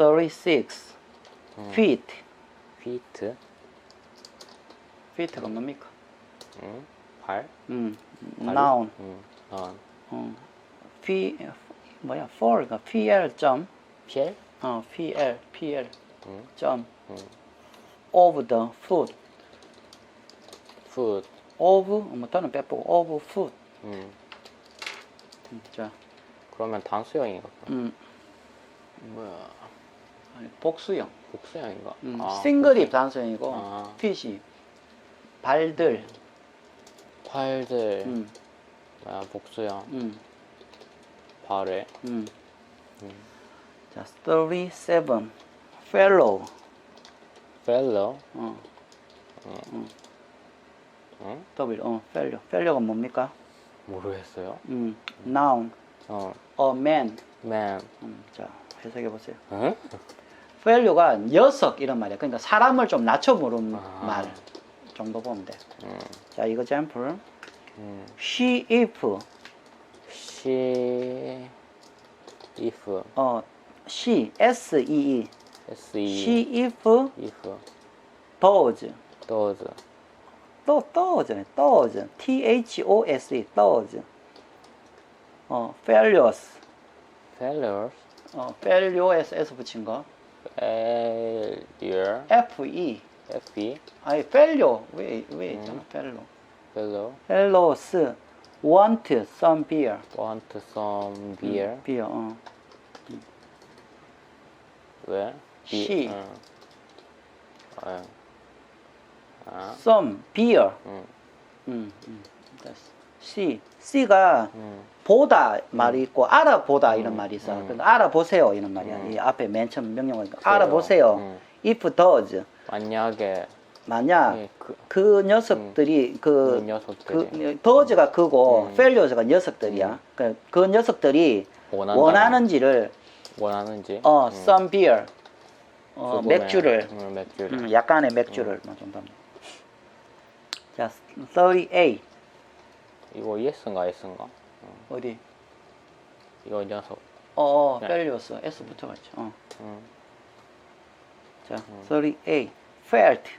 36 feet. feet, feet가 뭡니까? 응? 발, 음, 발, noun. 응, noun, 어, P 뭐야? for가 pl 점 필, 어, pl pl 응, 점 응. of the foot foot, of 뭐 더는 빼보고 of foot. 응. 음, 자, 그러면? 음, 뭐야? 복수형. 복수형인가? 음, 아, 싱글이 단수형이고 아. 핏이 발들. 팔들, 음, 뭐야? 복수형, 음, 발에, 음. 음. 자, 37 fellow. fellow, 어, 응? W 어, fellow. fellow가 뭡니까? 모르겠어요. 음, noun. 어, a man. man, 음, 자, 해석해 보세요. 응? Value가 녀석 이런 말이야. 그러니까 사람을 좀 낮춰 부른 아. 말 정도 보면 돼. 응, 자, 이거 잼플. 응. she if she, if, 어 she s e e s e, she if if, does does, 또 does네 does t h o s e does 어 failures failures, 어 failures s 붙인 거 failure, f e f e, 아니 failure 왜왜 있잖아 failure fellow, fellows want some beer want some beer, beer 어 왜? Be- she. 응. 어. 아, some beer 응, 음, 음. 됐어. C C가 응, 보다 말이 있고 알아보다 이런 음, 말이 있어. 음. 그래서 알아보세요 이런 말이야. 음. 이 앞에 맨 처음 명령어. 알아보세요. 음. If does 만약에 만약 예, 그, 그 녀석들이 그그 녀석들이 그 그고 음. failures가 녀석들이야. 그, 그 녀석들이 원한다는- 원하는지를 원하는지 어 음, some beer 어, 맥주를 음, 맥주를 음, 약간의 맥주를 뭐 정도. 자, 38 이거 ES인가 S인가? 어디? 이거 녀석 어, 어 네. failures S 붙어갔죠. 어. 음. 자, 38 felt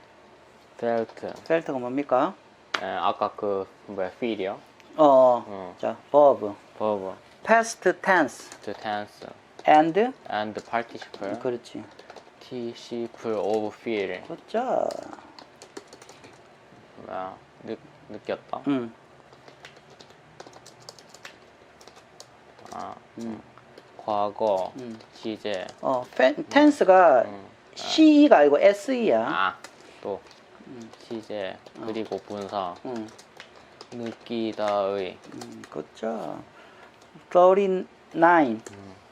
felt felt가 뭡니까? 예, 아까 그 뭐야 feel이요? 어, 어. 자, verb, verb past tense, to tense and, and participle 그렇지. participle of feel 그렇죠. 뭐야 느, 느꼈다 응, 아 음. 과거 음. 시제 어, fe- tense가 음. CE가 아니고 SE야. 아 또 시제 그리고 분사 응, 느끼다의 음, 그렇죠. 39,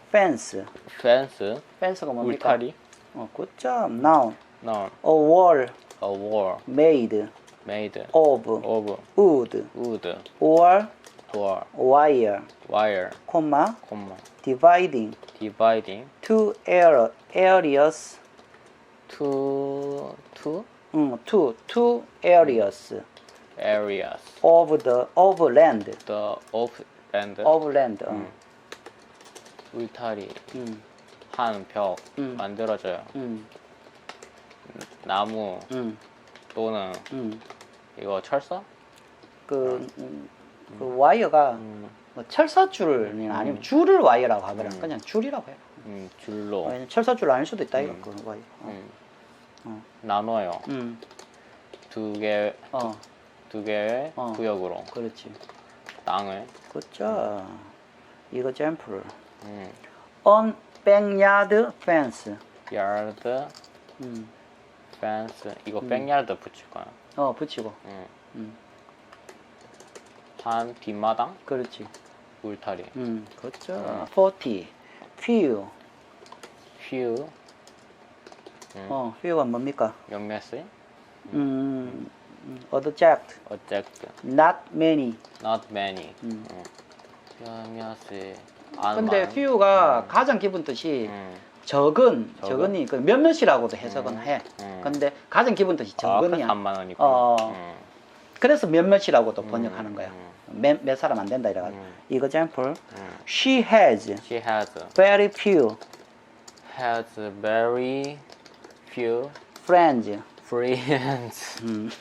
fence. fence fence가 뭡니까? 울타리 어, 그렇죠. noun. noun A wall a wall made made of of wood wood or door wire, wire comma, comma dividing dividing two area, areas two two 음, two, two areas areas of the of land, the of and of land. 어. 울타리 음, 한 벽 음. 만들어져요 음, 나무 음, 또는 음. 이거 철사 그, 음, 그 와이어가 음, 뭐 철사줄이 아니면 줄을 와이어라고 하더라. 그냥 줄이라고 해. 음, 줄로 왜냐면 철사줄 아닐 수도 있다 이거 그 와이어. 어. 음, 어. 나눠요 음, 두 개 어, 두 개의 어. 구역으로 그렇지. 땅을 그렇죠. 이거 잼플. 음, On backyard fence. yard 음, fence 이거 백야드 붙일 거야 어 붙이고. 음. 음, 한 뒷마당 그렇지. 울타리 음, 그렇죠. 40. few. few 어, few가 뭡니까? 몇몇의 음, 음, object. object not many. not many 음. 음. 몇몇의 안 근데 few가 가장 기본 뜻이 음. 적은, 적은? 적은이 그 몇몇이라고도 해석은 해. 음. 근데 가장 기본 뜻이 아, 적은이야. 3만 원이고 어. 음. 그래서 몇몇이라고도 번역하는 거야. 음. 몇, 몇 사람 안 된다 이래가지고. 음. 이거 잼플. 음. She has she has very few has very few friends. friends. 음.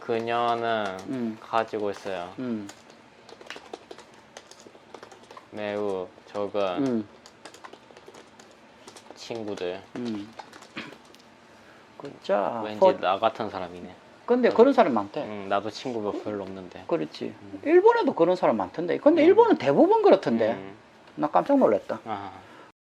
그녀는 음. 가지고 있어요. 음. 매우 적은 음. 친구들. 음. 자, 왠지 나 같은 사람이네. 근데 그런 사람 많대. 응, 나도 친구가 별로 없는데. 그렇지. 일본에도 그런 사람 많던데. 근데 일본은 대부분 그렇던데. 음. 나 깜짝 놀랐다. 아,